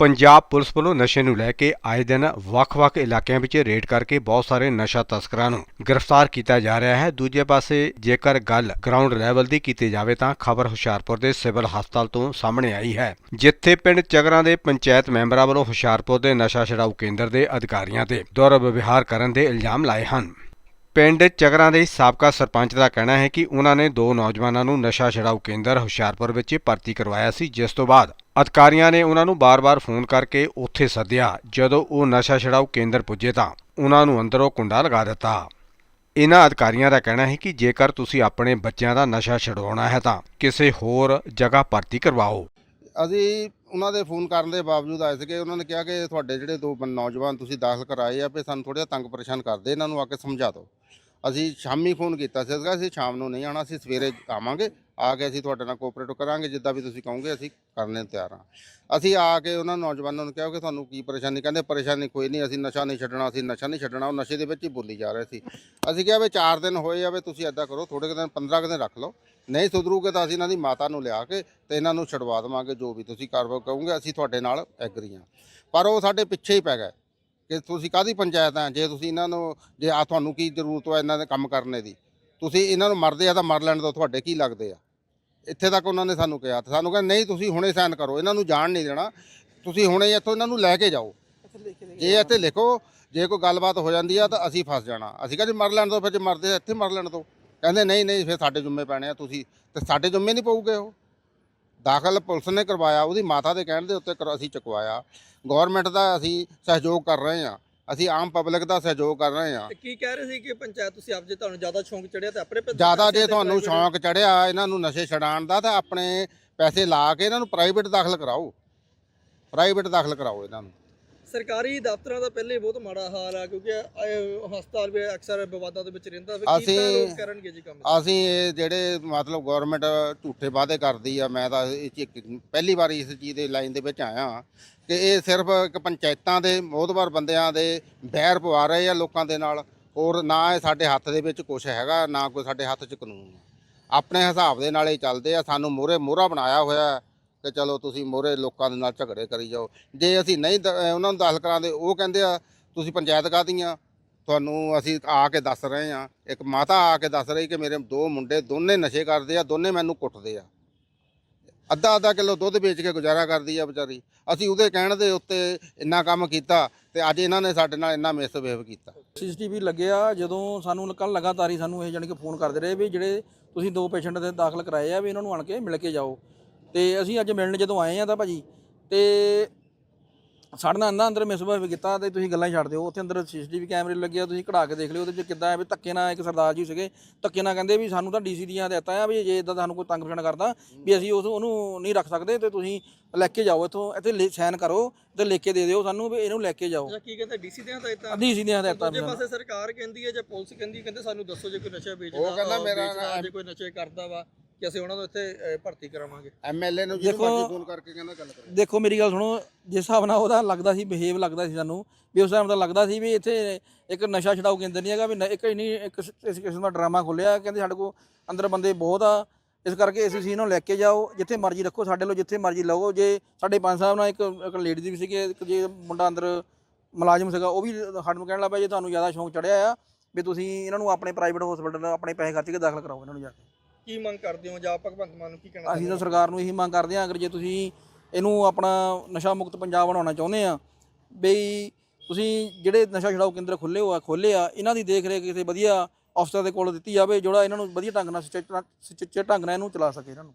Punjab police ਵੱਲੋਂ ਨਸ਼ੇ ਨੂੰ ਲੈ ਕੇ ਆਏ ਦਿਨ ਵੱਖ-ਵੱਖ ਇਲਾਕਿਆਂ ਵਿੱਚ ਰੇਡ ਕਰਕੇ ਬਹੁਤ ਸਾਰੇ ਨਸ਼ਾ ਤਸਕਰਾਂ ਨੂੰ ਗ੍ਰਿਫਤਾਰ ਕੀਤਾ ਜਾ ਰਿਹਾ ਹੈ। ਦੂਜੇ ਪਾਸੇ ਜੇਕਰ ਗੱਲ ਗਰਾਊਂਡ ਲੈਵਲ ਦੀ ਕੀਤੀ ਜਾਵੇ ਤਾਂ ਖਬਰ ਹੁਸ਼ਿਆਰਪੁਰ ਦੇ ਸਿਵਲ ਹਸਪਤਾਲ ਤੋਂ ਸਾਹਮਣੇ ਆਈ ਹੈ। ਜਿੱਥੇ ਪਿੰਡ ਚਗਰਾਂ ਦੇ ਪੰਚਾਇਤ ਮੈਂਬਰਾਂ ਵੱਲੋਂ ਹੁਸ਼ਿਆਰਪੁਰ ਦੇ ਨਸ਼ਾ ਛਡਾਊ ਕੇਂਦਰ ਦੇ ਅਧਿਕਾਰੀਆਂ ਤੇ ਦੁਰਵਿਵਹਾਰ ਕਰਨ ਦੇ ਇਲਜ਼ਾਮ ਲਾਏ ਹਨ। ਪਿੰਡ ਚਗਰਾਂ ਦੇ ਸਾਬਕਾ ਸਰਪੰਚ ਦਾ ਕਹਿਣਾ ਹੈ ਕਿ ਉਹਨਾਂ ਨੇ ਦੋ ਨੌਜਵਾਨਾਂ ਨੂੰ ਨਸ਼ਾ ਛਡਾਊ ਕੇਂਦਰ ਹੁਸ਼ਿਆਰਪੁਰ ਵਿੱਚ ਭਰਤੀ ਕਰਵਾਇਆ ਸੀ, ਜਿਸ ਤੋਂ ਬਾਅਦ ਅਧਿਕਾਰੀਆਂ ਨੇ ਉਹਨਾਂ ਨੂੰ ਬਾਰ-ਬਾਰ ਫੋਨ ਕਰਕੇ ਉੱਥੇ ਸੱਦਿਆ। ਜਦੋਂ ਉਹ ਨਸ਼ਾ ਛਡਾਊ ਕੇਂਦਰ ਪੁੱਜੇ ਤਾਂ ਉਹਨਾਂ ਨੂੰ ਅੰਦਰੋਂ ਕੁੰਡਾ ਲਗਾ ਦਿੱਤਾ। ਇਹਨਾਂ ਅਧਿਕਾਰੀਆਂ ਦਾ ਕਹਿਣਾ ਹੈ ਕਿ ਜੇਕਰ ਤੁਸੀਂ ਆਪਣੇ ਬੱਚਿਆਂ ਦਾ ਨਸ਼ਾ ਛਡਵਾਉਣਾ ਹੈ ਤਾਂ ਕਿਸੇ ਹੋਰ ਜਗ੍ਹਾ ਭਰਤੀ ਕਰਵਾਓ। ਅਸੀਂ ਉਹਨਾਂ ਦੇ ਫੋਨ ਕਰਨ ਦੇ ਬਾਵਜੂਦ ਆਏ ਸੀਗੇ, ਉਹਨਾਂ ਨੇ ਕਿਹਾ ਕਿ ਤੁਹਾਡੇ ਜਿਹੜੇ ਦੋ ਬੰ- ਨੌਜਵਾਨ ਤੁਸੀਂ ਦਾਖਲ ਕਰਾਏ ਆ, ਵੀ ਸਾਨੂੰ ਥੋੜ੍ਹਾ ਜਿਹਾ ਤੰਗ ਪਰੇਸ਼ਾਨ ਕਰਦੇ, ਇਹਨਾਂ ਨੂੰ ਆ ਕੇ ਸਮਝਾ ਦਿਓ। ਅਸੀਂ ਸ਼ਾਮੀ ਫੋਨ ਕੀਤਾ ਸੀਗਾ, ਅਸੀਂ ਸ਼ਾਮ ਨੂੰ ਨਹੀਂ ਆਉਣਾ, ਅਸੀਂ ਸਵੇਰੇ ਆਵਾਂਗੇ। ਆ ਕੇ ਅਸੀਂ ਤੁਹਾਡੇ ਨਾਲ ਕੋਆਪਰੇਟ ਕਰਾਂਗੇ, ਜਿੱਦਾਂ ਵੀ ਤੁਸੀਂ ਕਹੋਗੇ ਅਸੀਂ ਕਰਨੇ ਨੂੰ ਤਿਆਰ ਹਾਂ। ਅਸੀਂ ਆ ਕੇ ਉਹਨਾਂ ਨੌਜਵਾਨਾਂ ਨੂੰ ਕਿਹਾ ਕਿ ਤੁਹਾਨੂੰ ਕੀ ਪਰੇਸ਼ਾਨੀ, ਕਹਿੰਦੇ ਪਰੇਸ਼ਾਨੀ ਕੋਈ ਨਹੀਂ, ਅਸੀਂ ਨਸ਼ਾ ਨਹੀਂ ਛੱਡਣਾ, ਅਸੀਂ ਨਸ਼ਾ ਨਹੀਂ ਛੱਡਣਾ, ਉਹ ਨਸ਼ੇ ਦੇ ਵਿੱਚ ਹੀ ਬੋਲੀ ਜਾ ਰਹੇ ਸੀ। ਅਸੀਂ ਕਿਹਾ ਵੀ 4 ਦਿਨ ਹੋਏ ਆ ਵੀ ਤੁਸੀਂ ਐਦਾਂ ਕਰੋ ਥੋੜੇ ਕੁ ਦਿਨ 15 ਕੁ ਦਿਨ ਰੱਖ ਲਓ। ਨਹੀਂ ਸੁਧਰੂਗੇ ਤਾਂ ਅਸੀਂ ਇਹਨਾਂ ਦੀ ਮਾਤਾ ਨੂੰ ਲਿਆ ਕੇ ਤੇ ਇਹਨਾਂ ਨੂੰ ਛਡਵਾ ਦੇਵਾਂਗੇ, ਜੋ ਵੀ ਤੁਸੀਂ ਕਾਰਵਾਈ ਕਹੋਗੇ ਅਸੀਂ ਤੁਹਾਡੇ ਨਾਲ ਐਗਰੀ ਹਾਂ। ਪਰ ਉਹ ਸਾਡੇ ਪਿੱਛੇ ਹੀ ਪੈ ਗਏ ਕਿ ਤੁਸੀਂ ਕਾਦੀ ਪੰਚਾਇਤ ਆ? ਜੇ ਤੁਸੀਂ ਇਹਨਾਂ ਨੂੰ, ਜੇ ਆ ਤੁਹਾਨੂੰ ਕੀ ਜ਼ਰੂਰਤ ਹੈ ਇਹਨਾਂ ਦੇ ਕੰਮ ਕਰਨੇ ਦੀ? ਤੁਸੀਂ ਇਹਨਾਂ ਨੂੰ ਮਰਦੇ ਆ ਤਾਂ ਮਰ ਲੈਣ ਤੋਂ ਤੁਹਾਡੇ ਕੀ ਲੱਗਦੇ ਆ? ਇੱਥੇ ਤੱਕ ਉਹਨਾਂ ਨੇ ਸਾਨੂੰ ਕਿਹਾ ਤੇ ਸਾਨੂੰ ਕਹਿੰਦੇ ਨਹੀਂ ਤੁਸੀਂ ਹੁਣੇ ਸਾਈਨ ਕਰੋ ਇਹਨਾਂ ਨੂੰ ਜਾਣ ਨਹੀਂ ਦੇਣਾ। ਤੁਸੀਂ ਹੁਣੇ ਇੱਥੋਂ ਇਹਨਾਂ ਨੂੰ ਲੈ ਕੇ ਜਾਓ। ਜੇ ਇੱਥੇ ਲਿਖੋ ਜੇ ਕੋਈ ਗੱਲਬਾਤ ਹੋ ਜਾਂਦੀ ਆ ਤਾਂ ਅਸੀਂ ਫਸ ਜਾਣਾ। ਅਸੀਂ ਕਹਿੰਦੇ ਮਰ ਲੈਣ ਦਿਓ ਫਿਰ ਜੇ ਮਰਦੇ ਇੱਥੇ ਮਰ ਲੈਣ ਦਿਓ ਕਹਿੰਦੇ ਨਹੀਂ ਨਹੀਂ ਫਿਰ ਸਾਡੇ ਜੁੰਮੇ ਪੈਣੇ ਆ ਤੁਸੀਂ ਤੇ ਸਾਡੇ ਜੁੰਮੇ ਨਹੀਂ ਪਊਗੇ ਉਹ। ਦਾਖਲ ਪੁਲਿਸ ਨੇ ਕਰਵਾਇਆ ਉਹਦੀ ਮਾਤਾ ਦੇ ਕਹਿਣ ਦੇ ਉੱਤੇ ਅਸੀਂ ਚੁਕਵਾਇਆ। ਗਵਰਨਮੈਂਟ ਦਾ ਅਸੀਂ ਸਹਿਯੋਗ ਕਰ ਰਹੇ ਹਾਂ ਅਸੀਂ ਆਮ ਪਬਲਿਕ ਦਾ ਸਹਿਯੋਗ ਕਰ ਰਹੇ ਹਾਂ। ਤੇ ਕੀ ਕਹਿ ਰਹੇ ਸੀ ਕਿ ਪੰਚਾਇਤ ਤੁਸੀਂ ਆਪ ਜੇ ਤੁਹਾਨੂੰ ਜ਼ਿਆਦਾ ਸ਼ੌਂਕ ਚੜਿਆ ਤੇ ਆਪਣੇ ਜ਼ਿਆਦਾ ਜੇ ਤੁਹਾਨੂੰ ਸ਼ੌਂਕ ਚੜਿਆ ਇਹਨਾਂ ਨੂੰ ਨਸ਼ੇ ਛਡਾਉਣ ਦਾ ਤਾਂ ਆਪਣੇ ਪੈਸੇ ਲਾ ਕੇ ਇਹਨਾਂ ਨੂੰ ਪ੍ਰਾਈਵੇਟ ਦਾਖਲ ਕਰਾਓ। ਪ੍ਰਾਈਵੇਟ ਦਾਖਲ ਕਰਾਓ ਇਹਨਾਂ ਨੂੰ। ਸਰਕਾਰੀ ਦਫ਼ਤਰਾਂ ਦਾ ਪਹਿਲੇ ਬਹੁਤ ਮਾੜਾ ਹਾਲ ਆ ਕਿਉਂਕਿ ਇਹ ਹਸਪਤਾਲ ਵੀ ਅਕਸਰ ਵਿਵਾਦਾਂ ਦੇ ਵਿੱਚ ਰਹਿੰਦਾ ਫਿਰ ਅਸੀਂ- ਕੀਤਾ ਰੋਜ਼ ਕਰਨਗੇ ਜੀ ਕੰਮ? ਅਸੀਂ ਇਹ ਜਿਹੜੇ ਮਤਲਬ ਗਵਰਨਮੈਂਟ ਝੂਠੇ ਵਾਅਦੇ ਕਰਦੀ ਆ ਮੈਂ ਤਾਂ ਇਹ 'ਚ ਇੱਕ ਪਹਿਲੀ ਵਾਰੀ ਇਸ ਚੀਜ਼ ਦੇ ਲਾਈਨ ਦੇ ਵਿੱਚ ਆਇਆ ਕਿ ਇਹ ਸਿਰਫ ਇੱਕ ਪੰਚਾਇਤਾਂ ਦੇ ਮੋਹਦਵਾਰ ਬੰਦਿਆਂ ਦੇ ਬਹਿਰ ਪਵਾ ਰਹੇ ਆ ਲੋਕਾਂ ਦੇ ਨਾਲ ਔਰ ਨਾ ਇਹ ਸਾਡੇ ਹੱਥ ਦੇ ਵਿੱਚ ਕੁਝ ਹੈਗਾ ਨਾ ਕੋਈ ਸਾਡੇ ਹੱਥ 'ਚ ਕਾਨੂੰਨ ਆਪਣੇ ਹਿਸਾਬ ਦੇ ਨਾਲ ਹੀ ਚੱਲਦੇ ਆ ਸਾਨੂੰ ਮੋਹਰੇ ਮੋਹਰਾ ਬਣਾਇਆ ਹੋਇਆ ਕਿ ਚਲੋ ਤੁਸੀਂ ਮੋਹਰੇ ਲੋਕਾਂ ਦੇ ਨਾਲ ਝਗੜੇ ਕਰੀ ਜਾਓ। ਜੇ ਅਸੀਂ ਨਹੀਂ ਦ- ਅਹ ਉਹਨਾਂ ਨੂੰ ਦਾਖਲ ਕਰਾਉਂਦੇ ਉਹ ਕਹਿੰਦੇ ਆ, ਤੁਸੀਂ ਪੰਚਾਇਤ ਕਾਹਦੀ ਕਾਹਦੀਆਂ? ਤੁਹਾਨੂੰ ਅਸੀਂ ਆ ਕੇ ਦੱਸ ਰਹੇ ਹਾਂ। ਇੱਕ ਮਾਤਾ ਆ ਕੇ ਦੱਸ ਰਹੀ ਕਿ ਮੇਰੇ ਦੋ ਮੁੰਡੇ ਦੋਨੇ ਨਸ਼ੇ ਕਰਦੇ ਆ, ਦੋਨੇ ਮੈਨੂੰ ਕੁੱਟਦੇ ਆ। ਅੱਧਾ ਅੱਧਾ ਕਿਲੋ ਦੁੱਧ ਵੇਚ ਕੇ ਗੁਜ਼ਾਰਾ ਕਰਦੀ ਆ ਵਿਚਾਰੀ। ਅਸੀਂ ਉਹਦੇ ਕਹਿਣ ਦੇ ਉੱਤੇ ਇੰਨਾ ਕੰਮ ਕੀਤਾ ਤੇ ਅੱਜ ਇਹਨਾਂ ਨੇ ਸਾਡੇ ਨਾਲ ਇੰਨਾ ਮਿਸਬਿਹੇਵ ਕੀਤਾ। ਸੀਸੀਟੀਵੀ ਲੱਗਿਆ ਜਦੋਂ ਸਾਨੂੰ ਕੱਲ ਲਗਾਤਾਰ ਹੀ ਸਾਨੂੰ ਇਹ ਜਾਣੀ ਕਿ ਫੋਨ ਕਰਦੇ ਰਹੇ ਵੀ ਜਿਹੜੇ ਤੁਸੀਂ ਦੋ ਪੇਸ਼ੈਂਟ ਦੇ ਦਾਖਲ ਕਰਾਏ ਆ, ਵੀ ਇਹਨਾਂ ਨੂੰ ਆਣ ਕੇ ਮਿਲ ਕੇ ਜਾਓ। ਤੇ ਅਸੀਂ ਅੱਜ ਮਿਲਣ ਜਦੋਂ ਆਏ ਆ ਤਾਂ ਭਾਜੀ ਤੇ ਸਾਡੇ ਨਾਲ ਅੰਦਰ ਅੰਦਰ ਮਿਸਬਿਹੇਵ ਕੀਤਾ ਤੇ ਤੁਸੀਂ ਗੱਲਾਂ ਛੱਡ ਦਿਓ। ਉੱਥੇ ਅੰਦਰ ਸੀਸੀਟੀਵੀ ਕੈਮਰੇ ਲੱਗੇ ਆ ਤੁਸੀਂ ਕਢਾ ਕੇ ਦੇਖ ਲਿਓ ਉਹਦੇ ਵਿੱਚ ਕਿੱਦਾਂ ਹੈ ਵੀ ਧੱਕੇ ਨਾਲ ਇੱਕ ਸਰਦਾਰ ਜੀ ਸੀਗੇ। ਧੱਕੇ ਨਾਲ ਕਹਿੰਦੇ ਵੀ ਸਾਨੂੰ ਤਾਂ ਡੀਸੀ ਦੀਆਂ ਹਦਾਇਤਾਂ ਆ ਵੀ ਜੇ ਇਦਾਂ ਸਾਨੂੰ ਕੋਈ ਤੰਗ ਪਛਾਣ ਕਰਦਾ ਵੀ ਅਸੀਂ ਉਸ ਉਹਨੂੰ ਨਹੀਂ ਰੱਖ ਸਕਦੇ ਤੇ ਤੁਸੀਂ ਲੈ ਕੇ ਜਾਓ ਇੱਥੋਂ ਇੱਥੇ ਸਾਈਨ ਕਰੋ ਤੇ ਲਿਖ ਕੇ ਦੇ ਦਿਓ ਸਾਨੂੰ ਵੀ ਇਹਨੂੰ ਲੈ ਕੇ ਜਾਓ। ਕੀ ਕਹਿੰਦੇ? ਡੀਸੀ ਦੀਆਂ ਹਦਾਇਤਾਂ? ਡੀਸੀ ਦੀਆਂ ਹਦਾਇਤਾਂ ਦੂਜੇ ਪਾਸੇ ਸਰਕਾਰ ਕਹਿੰਦੀ ਹੈ ਜਾਂ ਪੁਲਿਸ ਕਹਿੰਦੀ ਹੈ, ਕਹਿੰਦੇ ਸਾਨੂੰ ਦੱਸੋ ਜੇ ਕੋਈ ਨਸ਼ਾ ਵੇਚਦਾ ਉਹ ਕਹਿੰਦਾ ਮੇਰਾ ਵੇਚਦਾ, ਨਾ- ਜੇ ਕੋਈ ਨਸ਼ੇ ਕਰਦਾ ਵਾ। ਕਿ ਅਸੀਂ ਉਹਨਾਂ ਨੂੰ ਇੱਥੇ ਭਰਤੀ ਕਰਾਵਾਂਗੇ। ਐਮਐਲਏ ਨੂੰ ਜਿਹਨੂੰ ਦੇਖੋ- ਮਰਜ਼ੀ ਫੋਨ ਕਰਕੇ ਕਹਿੰਦਾ ਗੱਲ ਕਰੋ। ਦੇਖੋ ਮੇਰੀ ਗੱਲ ਸੁਣੋ ਜਿਸ ਹਿਸਾਬ ਨਾਲ ਉਹਦਾ ਲੱਗਦਾ ਸੀ ਬਿਹੇਵ ਲੱਗਦਾ ਸੀ ਸਾਨੂੰ ਵੀ ਉਸ ਟਾਈਮ ਤਾਂ ਲੱਗਦਾ ਸੀ ਵੀ ਇੱਥੇ ਇੱਕ ਨਸ਼ਾ ਛਡਾਊ ਕੇਂਦਰ ਨਹੀਂ ਹੈਗਾ ਵੀ ਨ- ਇੱਕ ਹੀ ਨਹੀਂ ਇੱਕ ਇਸ ਕਿਸਮ ਦਾ ਡਰਾਮਾ ਖੁੱਲਿਆ ਕਹਿੰਦੇ ਸਾਡੇ ਕੋਲ ਅੰਦਰ ਬੰਦੇ ਬਹੁਤ ਆ ਇਸ ਕਰਕੇ ਇਸ ਚੀਜ਼ ਨੂੰ ਲੈ ਕੇ ਜਾਓ ਜਿੱਥੇ ਮਰਜ਼ੀ ਰੱਖੋ ਸਾਡੇ ਲੋ ਜਿੱਥੇ ਮਰਜ਼ੀ ਲਵੋ ਜੇ ਸਾਡੇ ਪੰਜ ਸਾਹਿਬ ਨਾਲ ਇੱਕ ਇੱਕ ਲੇਡੀ ਦੀ ਵੀ ਸੀਗੀ ਇੱਕ ਜੇ ਮੁੰਡਾ ਅੰਦਰ ਮੁਲਾਜ਼ਮ ਸੀਗਾ ਉਹ ਵੀ ਸਾਡੇ ਨੂੰ ਕਹਿਣ ਲੱਗ ਪਿਆ ਜੇ ਤੁਹਾਨੂੰ ਜ਼ਿਆਦਾ ਸ਼ੌਂਕ ਚੜਿਆ ਆ ਵੀ ਤੁਸੀਂ ਇਹਨਾਂ ਨੂੰ ਆਪਣੇ ਪ੍ਰਾਈਵੇਟ ਹਸਪੀਟਲ ਆਪਣੇ ਪੈਸੇ ਖਰਚ ਕੇ ਦਾਖਲ ਕਰਾਓ ਇਹਨਾਂ ਨੂੰ ਜਾ ਕੇ। ਕੀ ਮੰਗ ਕਰਦੇ ਹੋ? ਜਾਂ ਭਗਵੰਤ ਮਾਨ ਨੂੰ ਕੀ ਕਹਿਣਾ ਅਸੀਂ ਤਾਂ ਸਰਕਾਰ ਨੂੰ ਇਹੀ ਮੰਗ ਕਰਦੇ ਹਾਂ ਅਗਰ ਜੇ ਤੁਸੀਂ ਇਹਨੂੰ ਆਪਣਾ ਨਸ਼ਾ ਮੁਕਤ ਪੰਜਾਬ ਬਣਾਉਣਾ ਚਾਹੁੰਦੇ ਆ ਬਈ ਤੁਸੀਂ ਜਿਹੜੇ ਨਸ਼ਾ ਛਡਾਊ ਕੇਂਦਰ ਖੁੱਲੇ ਹੋਆ ਖੋਲੇ ਆ ਇਹਨਾਂ ਦੀ ਦੇਖ ਰੇਖ ਕਿਸੇ ਵਧੀਆ ਅਫਸਰ ਦੇ ਕੋਲ ਦਿੱਤੀ ਜਾਵੇ ਜਿਹੜਾ ਇਹਨਾਂ ਨੂੰ ਵਧੀਆ ਢੰਗ ਨਾਲ ਸੁਚੱਜੇ ਢੰਗ ਨਾਲ ਇਹਨੂੰ ਚਲਾ ਸਕੇ ਇਹਨਾਂ ਨੂੰ।